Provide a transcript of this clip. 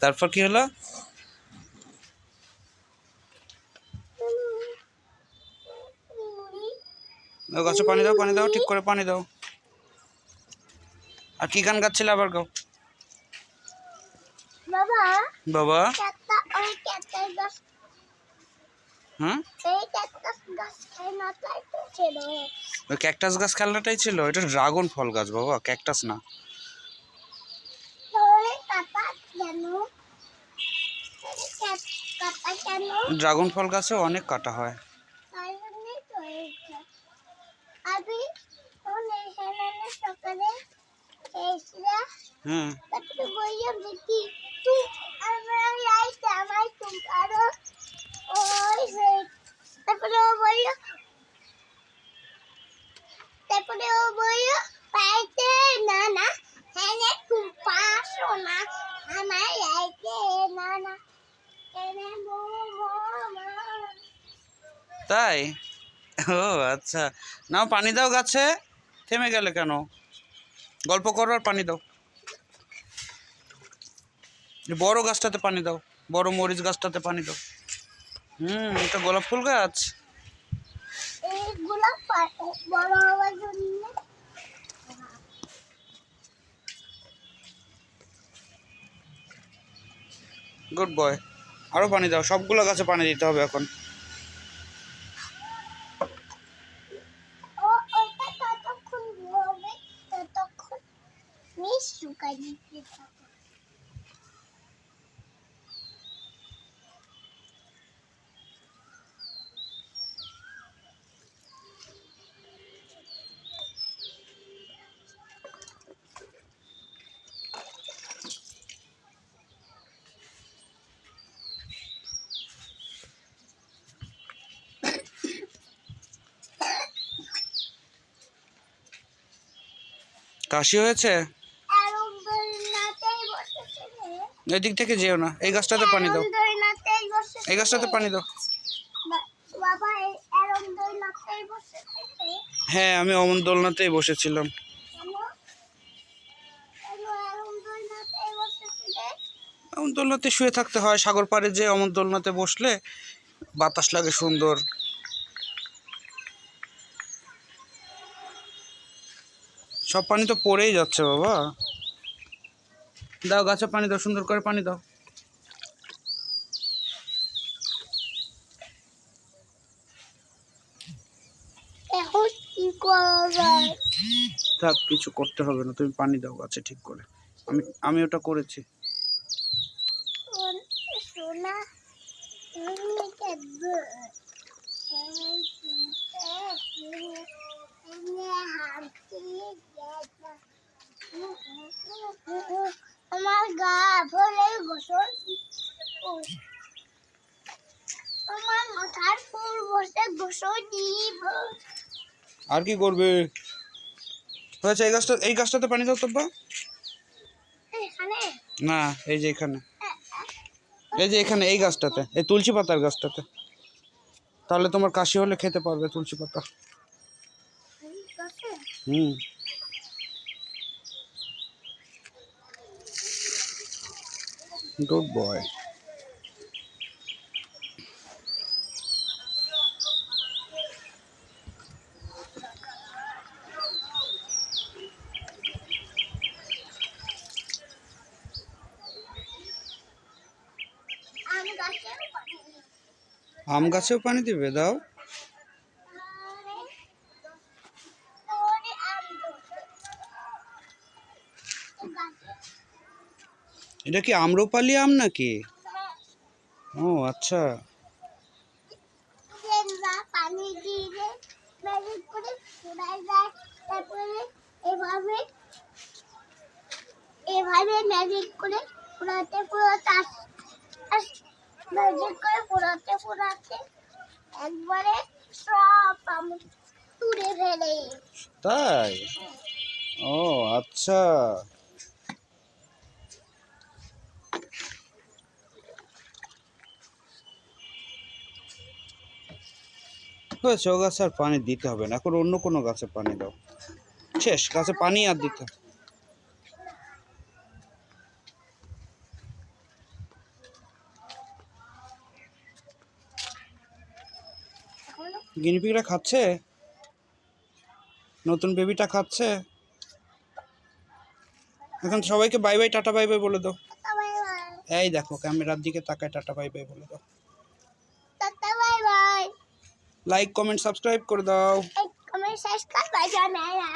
তারপর কি হলো? গাছে পানি দাও পানি দাও ঠিক করে পানি দাও। আর কি গান গাচ্ছিলে আবার গাও? বাবা বাবা। ওই ক্যাকটাস গাছ খেলনাটাই ছিল এটা ড্রাগন ফল গাছ বাবা ক্যাকটাস না। ড্রাগন ফল গাছে অনেক কাটা হয়। তাই জন্যই তো হয়েছে আমি তখন এইখানে সকালে খেয়েছিলাম হ্যাঁ তারপরে বললাম দেখি তুই আমরা লাইতে আমার তুম আরও ওই হয়ে- তারপরে ও বলল তারপরে ও বলল পাইতে না না হ্যাঁ না তুম পাসো না আমার লাইতে না না এনে মো মো মা তাই? ও আচ্ছা। নাও, পানি দাও গাছে। থেমে গেলে কেন? গল্প করো আর পানি দাও। বড় গাছটাতে পানি দাও। বড় মরিচ গাছটাতে পানি দাও। হুম এটা গোলাপ ফুল গাছ। Good boy. আরও পানি দাও। সবগুলো গাছে পানি দিতে হবে এখন ও ওইটা ততক্ষণ হবে ততক্ষণ মিস শুকাই দিতে থাকো কাশি হয়েছে? বসেছিলে। এদিক থেকে যেও না, এই গাছটাতে পানি দাও এই গাছটাতে পানি দাও এই। হ্যাঁ আমি অমন দোলনাতেই বসেছিলাম? অমন দোলনাতে শুয়ে থাকতে হয়, সাগর পাড়ে যে অমন দোলনাতে বসলে বাতাস লাগে সুন্দর সব পানি তো পড়েই যাচ্ছে বাবা দাও গাছে পানি দাও সুন্দর করে পানি দাও? থাক কিছু করতে হবে না তুমি পানি দাও গাছে ঠিক করে। আমি আমি ওটা করেছি। আমার গা ভরে গোসল আমার মাথার ফুল বসে গোসল দিব আর কি করবে? হয়েছে এই গাছটা এই গাছটাতে পানি দাও তো বা না এই যে এখানে। এই যে এখানে এই গাছটাতে এই তুলসী পাতার গাছটাতে। তাহলে তোমার কাশি হলে খেতে পারবে তুলসী পাতা। হুম। গাছের পানি আম গাছেও পানি দিবে? দাও তোরে আম গাছে এটা কি আম্রপালি আম নাকি? ও আচ্ছা। পানি দিয়ে ম্যাজিক করে ফোড়াই যায় তারপরে এভাবে এভাবে ম্যাজিক করে ফোড়াতে ম্যাজিক করে একবারে সব আম তুলে ফেলে। তাই? ও আচ্ছা। হয়েছে ও গাছে আর পানি দিতে হবে না, এখন অন্য কোনো গাছে পানি দাও। শেষ, গাছে পানি আর দিতে এখনও গিনিপিগরা খাচ্ছে? নতুন বেবিটা খাচ্ছে? এখন সবাইকে bye bye, tata bye bye বলে দাও। এই দেখো, ক্যামেরার দিকে তাকায়, টাটা বাই বাই বলে দাও। লাইক কমেন্ট সাবস্ক্রাইব করে দাও এই কমেন্ট সাবস্ক্রাইব করে দাও মেরা